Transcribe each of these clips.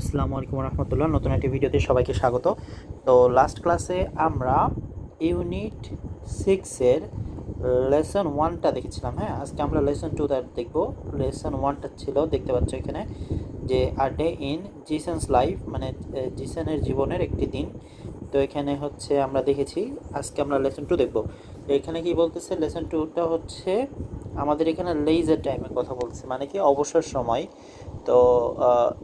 আসসালামু আলাইকুম রহমতুল্লাহ। নতুন একটি ভিডিওতে সবাইকে স্বাগত। তো লাস্ট ক্লাসে আমরা ইউনিট সিক্সের লেসন ওয়ানটা দেখেছিলাম হ্যাঁ? আজকে আমরা লেসন টু দেখব। লেসন ওয়ানটা ছিল, দেখতে পাচ্ছ এখানে যে a day in Jason's life মানে জিসেনের জীবনের একটি দিন। তো এখানে হচ্ছে আমরা দেখেছি, আজকে আমরা লেসন টু দেখব। তো এখানে কি বলতেছে? লেসন টুটা হচ্ছে আমাদের এখানে লেইজার টাইমের কথা বলছে মানে কি? অবসর সময়। তো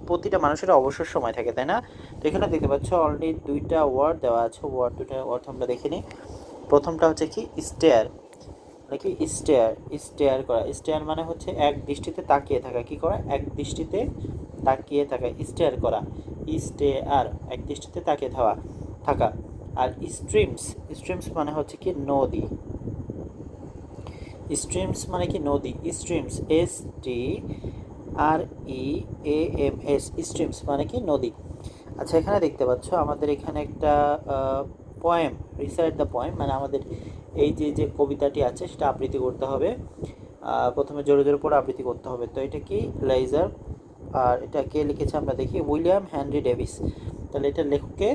প্রতিটা মানুষের অবসর সময় থাকে, তাই না? তো এখানে দেখতে পাচ্ছ অলরেডি দুইটা ওয়ার্ড দেওয়া আছে ওয়ার্ড দুইটা ওয়ার্ড আমরা দেখে নিই। প্রথমটা হচ্ছে কি? স্টেয়ার মানে কি? স্টেয়ার স্টেয়ার করা। স্টেয়ার মানে হচ্ছে এক দৃষ্টিতে তাকিয়ে থাকা। কি করা? এক দৃষ্টিতে তাকিয়ে থাকা। স্টেয়ার করা। স্টেয়ার এক দৃষ্টিতে তাকিয়ে থাকা থাকা। আর স্ট্রিমস স্ট্রিমস মানে হচ্ছে কি? নদী। স্ট্রিমস মানে কি? নদী। Streams S T R E A M S streams মানে কি নদী। আচ্ছা এখানে দেখতে পাচ্ছ আমাদের এখানে একটা পয়েম রিসাইট দ্য পয়েম মানে আমাদের এই যে যে কবিতাটি আছে, সেটা আবৃত্তি করতে হবে। প্রথমে জোরে জোরে পড়ে আবৃত্তি করতে হবে। তো এটা কি? লেজার আর এটা কে লিখেছে আমরা দেখি? উইলিয়াম হেনরি ডেভিস তাহলে এটা লেখকে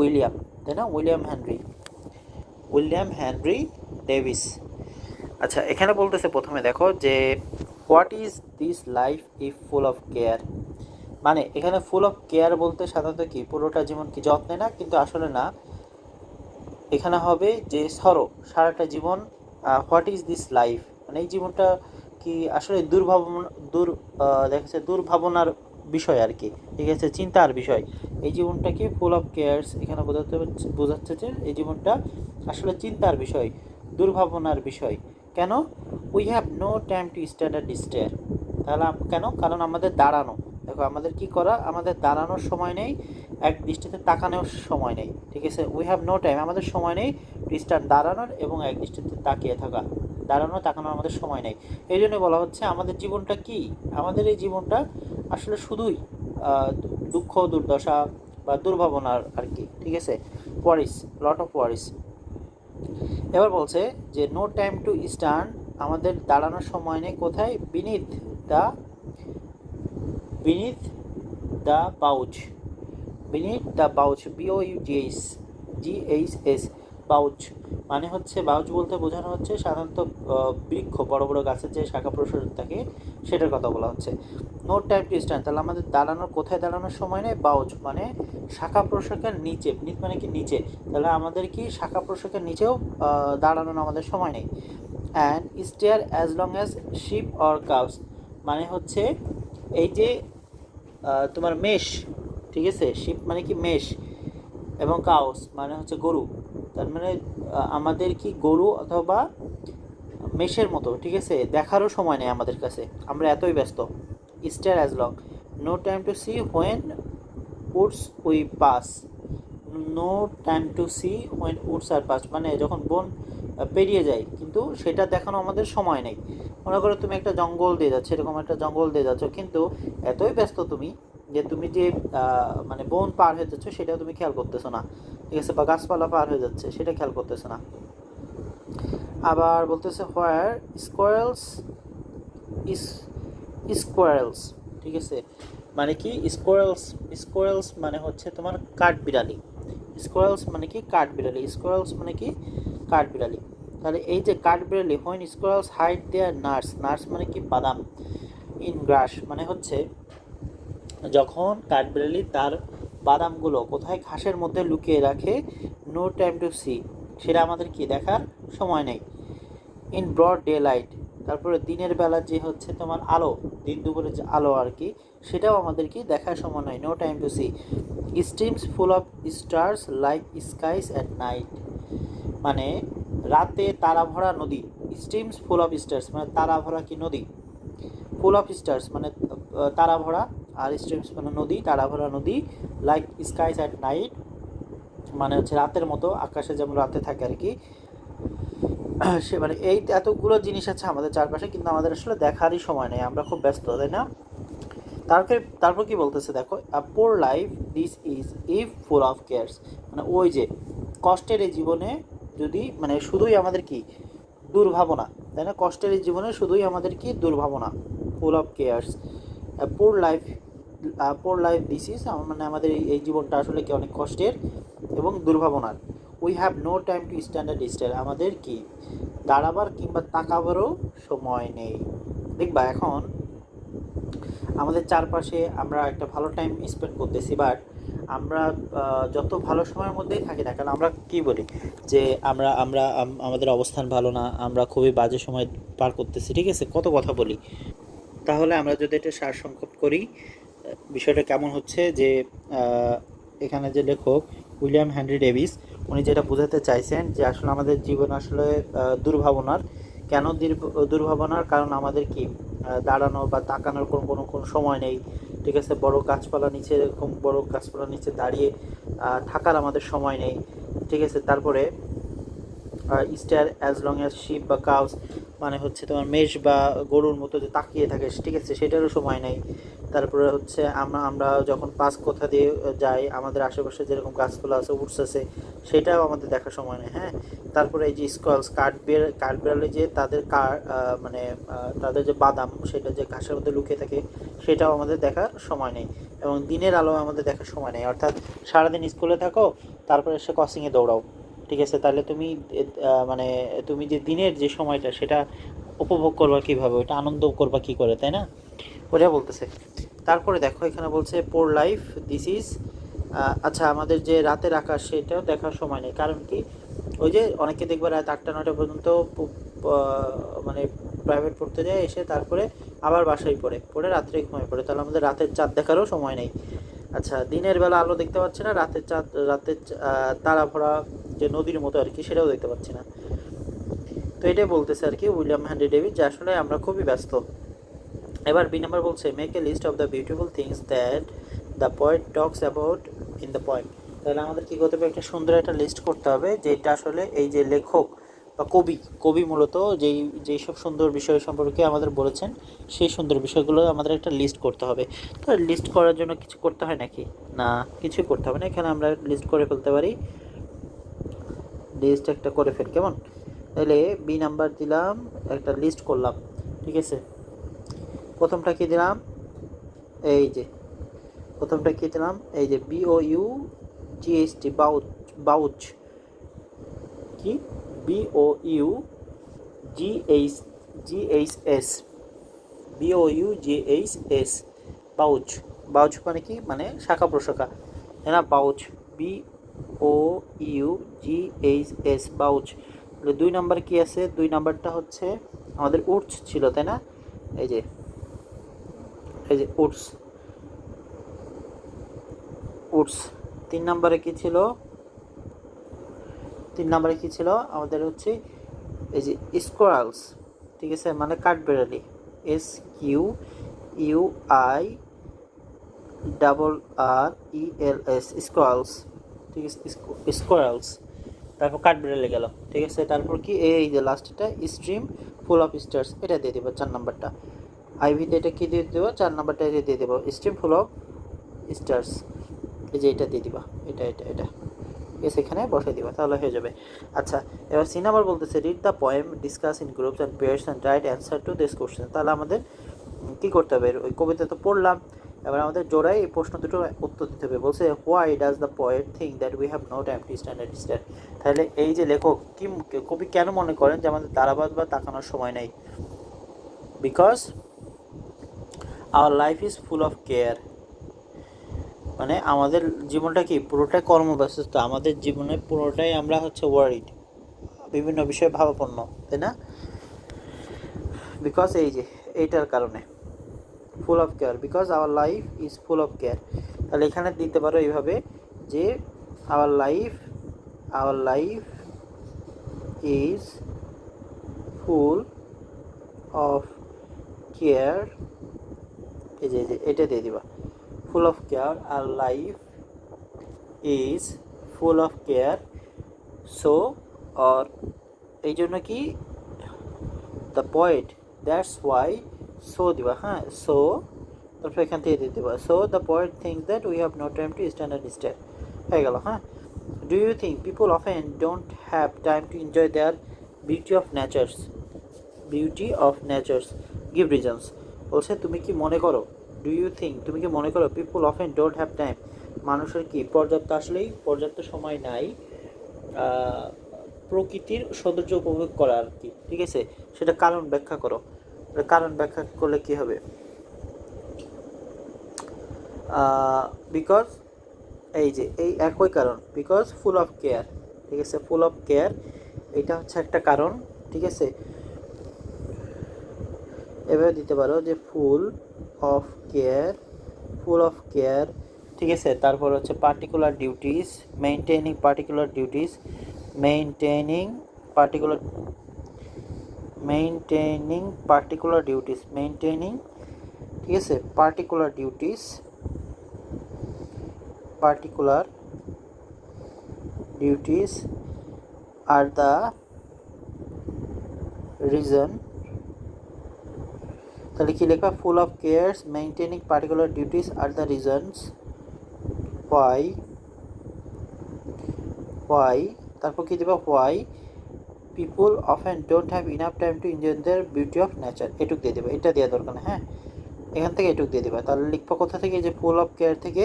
উইলিয়াম তাই না? William Henry William Henry Davies আচ্ছা এখানে বলতেছে প্রথমে দেখো যে what is this life if full of care মানে এখানে ফুল অফ কেয়ার বলতে সাধারণত কি? পুরোটা জীবন কি যত্নে না, কিন্তু আসলে না। এখানে হবে যে সরো, সারাটা জীবন হোয়াট ইজ দিস লাইফ মানে এই জীবনটা কি আসলে দুর্ভাবনা, দূর দেখা যাচ্ছে দুর্ভাবনার বিষয় আর কি। ঠিক আছে, চিন্তার বিষয়। এই জীবনটা কি? ফুল অফ কেয়ার্স এখানে বোঝাতে বোঝাচ্ছে যে এই জীবনটা আসলে চিন্তার বিষয়, দুর্ভাবনার বিষয়। কেন? We have no time to stand at stare তাহলে কেন? কারণ আমাদের দাঁড়ানো। দেখো, আমাদের কি করা? আমাদের দাঁড়ানোর সময় নেই, এক দৃষ্টিতে তাকানোর সময় নেই। ঠিক আছে? উই হ্যাভ নো টাইম আমাদের সময় নেই টু স্ট্যান্ড দাঁড়ানোর এবং এক দৃষ্টিতে তাকিয়ে থাকা। দাঁড়ানো, তাকানোর আমাদের সময় নেই। এই জন্য বলা হচ্ছে, আমাদের জীবনটা কি? আমাদের এই জীবনটা আসলে শুধুই দুঃখ, দুর্দশা বা দুর্ভাবনার আর কি। ঠিক আছে? ওয়ারিস লট অফ ওয়ারিস এবার বলছে যে নো টাইম টু স্টার্ন আমাদের দাঁড়ানোর সময় নেই। কোথায়? Beneath the beneath the pouch beneath the pouch B O U G H G H S pouch মানে হচ্ছে বাউচ বলতে বোঝানো হচ্ছে সাধারণত বৃক্ষ, বড় বড় গাছের যে শাখা প্রশাসন থাকে, সেটার কথা বলা হচ্ছে। নো টাইম টু স্ট্যান্ড তাহলে আমাদের দাঁড়ানোর, কোথায় দাঁড়ানোর সময় নেই? বাউচ মানে শাখা প্রশাকের নিচে মানে কি নিচে? তাহলে আমাদের কি শাখা প্রশাকের নিচেও দাঁড়ানোর আমাদের সময় নেই। And stare as long as sheep or cows মানে হচ্ছে এই যে তোমার মেষ, ঠিক আছে? শিপ মানে কি মেষ এবং কাউস মানে হচ্ছে গরু। তার মানে আমাদের কি গরু অথবা মেষের মতো, ঠিক আছে? দেখারও সময় নেই আমাদের কাছে। আমরা এতই ব্যস্ত। Stare as long no time to see when woods we pass no time to see when woods are pass মানে যখন বন পেরিয়ে যায়, কিন্তু সেটা দেখানো আমাদের সময় নেই। মনে করো তুমি একটা জঙ্গল দিয়ে যাচ্ছ, এরকম একটা জঙ্গল দিয়ে যাচ্ছ, কিন্তু এতই ব্যস্ত তুমি যে তুমি যে মানে বন পার হয়ে যাচ্ছ, সেটাও তুমি খেয়াল করতেছো না। ঠিক আছে? বা গাছপালা পার হয়ে যাচ্ছে, সেটা খেয়াল করতেছো না। আবার বলতেছে হোয়ার স্কোয়ারেলস ইস স্কোয়ারেলস ঠিক আছে? মানে কি? স্কোয়ারেলস স্কোয়ারেলস মানে হচ্ছে তোমার কাঠ বিড়ালি স্কোয়ারেলস মানে কি? কাঠ বিড়ালি স্কোয়ারেলস মানে কি? কাঠ বিড়ালি তাহলে এই যে কাঠ বিড়ালি when squirrels hide their nuts nuts মানে কি? বাদাম ইন গ্রাস মানে হচ্ছে যখন কাঠবিড়ালি তার বাদামগুলো কোথায় ঘাসের মধ্যে লুকিয়ে রাখে নো টাইম টু সি সেটা আমাদের কি দেখার সময় নেই। ইন ব্রড ডে লাইট তারপরে দিনের বেলা যে হচ্ছে তোমার আলো, দিন দুপুরে যে আলো আর কি, সেটাও আমাদের কি দেখার সময় নয় no time to see streams full of stars like skies at night মানে রাতে তারা ভরা নদী স্ট্রিমস ফুল অফ স্টার্স মানে তারা ভরা কি নদী? ফুল অফ স্টার্স মানে তারা ভরা আর স্ট্রিমস মানে নদী তারা ভরা নদী লাইক স্কাইস অ্যাট নাইট মানে হচ্ছে রাতের মতো, আকাশে যেমন রাতে থাকে আর কি। সে মানে এই এতগুলো জিনিস আছে আমাদের চারপাশে, কিন্তু আমাদের আসলে দেখারই সময় নেই, আমরা খুব ব্যস্ত, তাই না? তারপরে তারপর কি বলতেছে দেখো poor life this is if full of cares মানে ওই যে, কষ্টের এই জীবনে যদি মানে শুধুই আমাদের কি, দুর্ভাবনা, তাই না? কষ্টের এই জীবনে শুধুই আমাদের কি, দুর্ভাবনা full of cares poor life poor life is মানে আমাদের এই- জীবনটা আসলে কি অনেক কষ্টের এবং দুর্ভাবনার। We have no time to stand and stare আমাদের কি দাঁড়াবার কিংবা তাকাবারও সময় নেই। দেখবা এখন আমাদের চারপাশে আমরা একটা ভালো টাইম স্পেন্ড করতেছি বাট আমরা যত ভালো সময়ের মধ্যেই থাকি না কেন, আমরা কি বলি? যে আমরা আমরা আমাদের অবস্থান ভালো না, আমরা খুবই বাজে সময় পার করতেছি, ঠিক আছে? কত কথা বলি। তাহলে আমরা যদি এটা সারসংক্ষেপ করি বিষয়টা কেমন হচ্ছে যে এখানে যে লেখক উইলিয়াম হেনরি ডেভিস, উনি যেটা বোঝাতে চাইছেন যে আসলে আমাদের জীবন আসলে দুর্ভাবনার। কেন দুর্ভাবনার? কারণ আমাদের কি দাঁড়ানো বা তাকানোর কোনো কোনো কোনো সময় নেই। ঠিক আছে, বড় গাছপালা নিচে, এরকম বড় গাছপালা নিচে দাঁড়িয়ে থাকার আমাদের সময় নেই। ঠিক আছে, তারপরে star, as long as ship বা কাউস মানে হচ্ছে তোমার মেষ বা গরুর মতো যে তাকিয়ে থাকে, ঠিক আছে? সেটারও সময় নেই। তারপরে হচ্ছে আমরা আমরা যখন পাস কোথা দিয়ে যাই, আমাদের আশেপাশে যেরকম গাছপালা আছে উডস আছে, সেটাও আমাদের দেখার সময় নেই হ্যাঁ? তারপরে এই যে স্কলস কাঠবিড়াল কাঠবিড়ালে যে তাদের মানে তাদের যে বাদাম, সেটা যে ঘাসের মধ্যে লুকিয়ে থাকে, সেটাও আমাদের দেখার সময় নেই। এবং দিনের আলো আমাদের দেখার সময় নেই। অর্থাৎ সারাদিন স্কুলে থাকো, তারপরে এসে ক্রসিংয়ে দৌড়াও। ঠিক আছে, তাহলে তুমি মানে তুমি যে দিনের যে সময়টা সেটা উপভোগ করবা কীভাবে? ওটা আনন্দ করবা কি করে, তাই না? ওটা বলতেছে। তারপরে দেখো, এখানে বলছে পোর লাইফ দিস ইজ আচ্ছা আমাদের যে রাতের আকাশ, সেটাও দেখার সময় নেই। কারণ কি? ওই যে অনেকে দেখবে রাত আটটা নটা পর্যন্ত মানে প্রাইভেট পড়তে যায়, এসে তারপরে আবার বাসায় পড়ে। পড়ে রাত্রে ঘুমিয়ে পড়ে। তাহলে আমাদের রাতের চাঁদ দেখারও সময় নেই। আচ্ছা দিনের বেলা আলো দেখতে পাচ্ছে না, রাতের চাঁদ, রাতের তারা ভরা যে নদীর মতো আর কি, সেটাও দেখতে পাচ্ছি না। তো এটাই বলতেছে আর কি উইলিয়াম হ্যান্ডি ডেভিড, যে আসলে আমরা খুবই ব্যস্ত। এবার বি নাম্বার বলছে make a list of the beautiful things that the point talks about in the point তাহলে আমাদের কী করতে হবে? একটা সুন্দর একটা লিস্ট করতে হবে, যেটা আসলে এই যে লেখক বা কবি কবি মূলত যেই যেই সব সুন্দর বিষয় সম্পর্কে আমাদের বলেছেন, সেই সুন্দর বিষয়গুলো আমাদের একটা লিস্ট করতে হবে। তো লিস্ট করার জন্য কিছু করতে হয় নাকি? না, কিছুই করতে হবে না। এখানে আমরা লিস্ট করে ফেলতে পারি। লিস্ট একটা করে ফেল, কেমন? তাহলে বি নাম্বার দিলাম, একটা লিস্ট করলাম, ঠিক আছে? প্রথমটা কি দিলাম? এই যে, প্রথমটা কি দিলাম? এই যে B O U GST boughs boughs কি? B O U G H G H S B O U G H S boughs boughs মানে কি? মানে শাখা প্রশাখা হ্যাঁ না? Boughs B O U G H S boughs তাহলে দুই নাম্বার কি আছে? দুই নাম্বারটা হচ্ছে আমাদের উটস ছিল, তাই না? এই যে এই যে উটস। উটস। তিন নম্বরে কি ছিল? তিন নম্বরে কি ছিল? আমাদের হচ্ছে এই যে স্কোরালস, ঠিক আছে? মানে কাঠবেড়ালি। S Q U I double R E L S squirrels ঠিক আছে স্কোয়ালস তারপর কাঠবেড়ালি গেল, ঠিক আছে, তারপর কি, এই যে লাস্টটা স্ট্রিম ফুল অফ স্টার্স এটা দিয়ে দেবো চার নাম্বারটা আইভিতে এটা কী দিয়ে দেবো? চার নাম্বারটা এটা দিয়ে দেবো। স্ট্রিম ফুল অফ স্টার্স এই যে এটা দিয়ে দিবা, এটা এটা এটা এস এখানে বসে দিবা, তাহলে হয়ে যাবে। আচ্ছা এবার সি নাম্বার বলতেছে read the poem discuss in groups and pairs and write answer to this question তাহলে আমাদের কী করতে হবে? ওই কবিতা তো পড়লাম এবার আমাদের জোড়াই এই প্রশ্ন দুটো উত্তর দিতে হবে। বলছে why does the poet think that we have no time to standard stand তাহলে এই যে লেখক, কি কবি কেন মনে করেন যে আমাদের দাঁড়াবাদ বা তাকানোর সময় নেই? Because our life is full of care মানে আমাদের জীবনটা কি? পুরোটাই কর্মব্যস্ততা। আমাদের জীবনে পুরোটাই আমরা হচ্ছে ওয়ারিড বিভিন্ন বিষয়ে ভাবাপন্ন, তাই না? বিকজ এই যে, এইটার কারণে। Full of care because our life is full of care তাহলে এখানে দিতে পারো এইভাবে যে our life our life is full of care এই যে এটা দিয়ে দিবা। Full of care R life is full of care so or, এই জন্য কি? The poet that's why so দিবা হ্যাঁ সো তারপর এখান থেকে দিয়ে দিবা। So the poet think that we have no time to standard star হয়ে গেল হ্যাঁ? Do you think people often don't have time to enjoy their beauty of natures beauty of natures give reasons বলছে, তুমি কি মনে করো? Do you think তুমি কি মনে করো people often don't have time মানুষের কি পর্যাপ্ত আসলেই পর্যাপ্ত সময় নাই প্রকৃতির সৌন্দর্য উপভোগ করা আর কি? ঠিক আছে? সেটা কারণ ব্যাখ্যা করো। কারণ ব্যাখ্যা করলে কি হবে? বিকজ এই যে, এই একই কারণ বিকজ ফুল অফ কেয়ার ঠিক আছে? ফুল অফ কেয়ার এটা হচ্ছে একটা কারণ, ঠিক আছে? এভাবে দিতে পারো যে full of care full of care ঠিক আছে? তারপর হচ্ছে particular duties maintaining particular duties maintaining particular maintaining particular duties maintaining ঠিক আছে particular duties particular duties are the reason, তাহলে কি লেখা? Full of cares maintaining particular duties are the reasons why why তারপর কি দেবা? Why people often don't have enough time to enjoy their beauty of nature এটুক দিয়ে দেবে, এটা দেওয়া দরকার হ্যাঁ? এখান থেকে এটুক দিয়ে দেবা। তাহলে লিখবা কোথা থেকে? যে ফুল অফ কেয়ার থেকে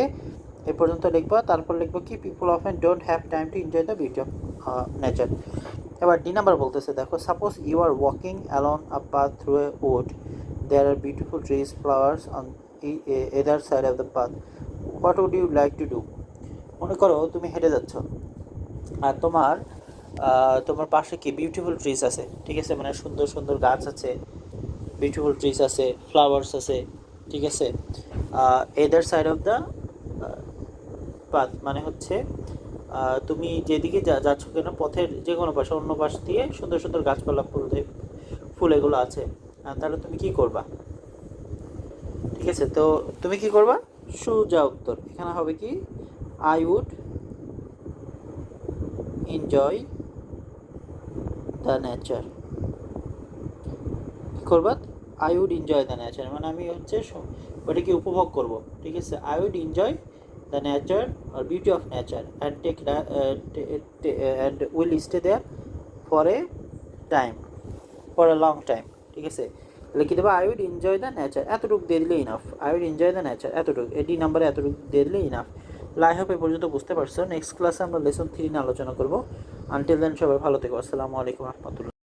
এ পর্যন্ত লিখবা। তারপর লিখব কি? People often don't have time to enjoy the beauty of nature এবার ডি নাম্বার বলতেছে, দেখো suppose you are walking along a path through a wood there are beautiful trees flowers on either side of the path what would you like to do মনে করো, তুমি হেঁটে যাচ্ছ, আর তোমার তোমার পাশে কি বিউটিফুল ট্রিজ আছে? ঠিক আছে? মানে সুন্দর সুন্দর গাছ আছে বিউটিফুল ট্রিজ আছে ফ্লাওয়ার্স আছে, ঠিক আছে? Either side of the path মানে হচ্ছে তুমি যেদিকে যাচ্ছ কেন, পথের যে কোনো পাশে, অন্য পাশ দিয়ে সুন্দর সুন্দর গাছপালা, ফুল ফুল এগুলো আছে। তাহলে তুমি কি করবা? ঠিক আছে? তো তুমি কি করবা? সুজা উত্তর। এখানে হবে কি I would enjoy the nature কি করবা? I would enjoy the nature মানে আমি হচ্ছে ওটাকে উপভোগ করব, ঠিক আছে? I would enjoy the nature R beauty of nature and take and will stay there for a time for a long time ঠিক আছে? লিখে দেবো? I would enjoy the nature এতটুকু দিয়ে দিলে enough I would enjoy the nature এতটুকু। এডি নাম্বারে এতটুকু দিয়ে দিলে ইনাফ লাই হোপ এ পর্যন্ত বুঝতে পারছ। নেক্সট ক্লাসে আমরা লেসন থ্রি নিয়ে আলোচনা করব। আনটিল দেন সবাই ভালো থেকো। আসসালামু আলাইকুম রহমতুল্লাহ।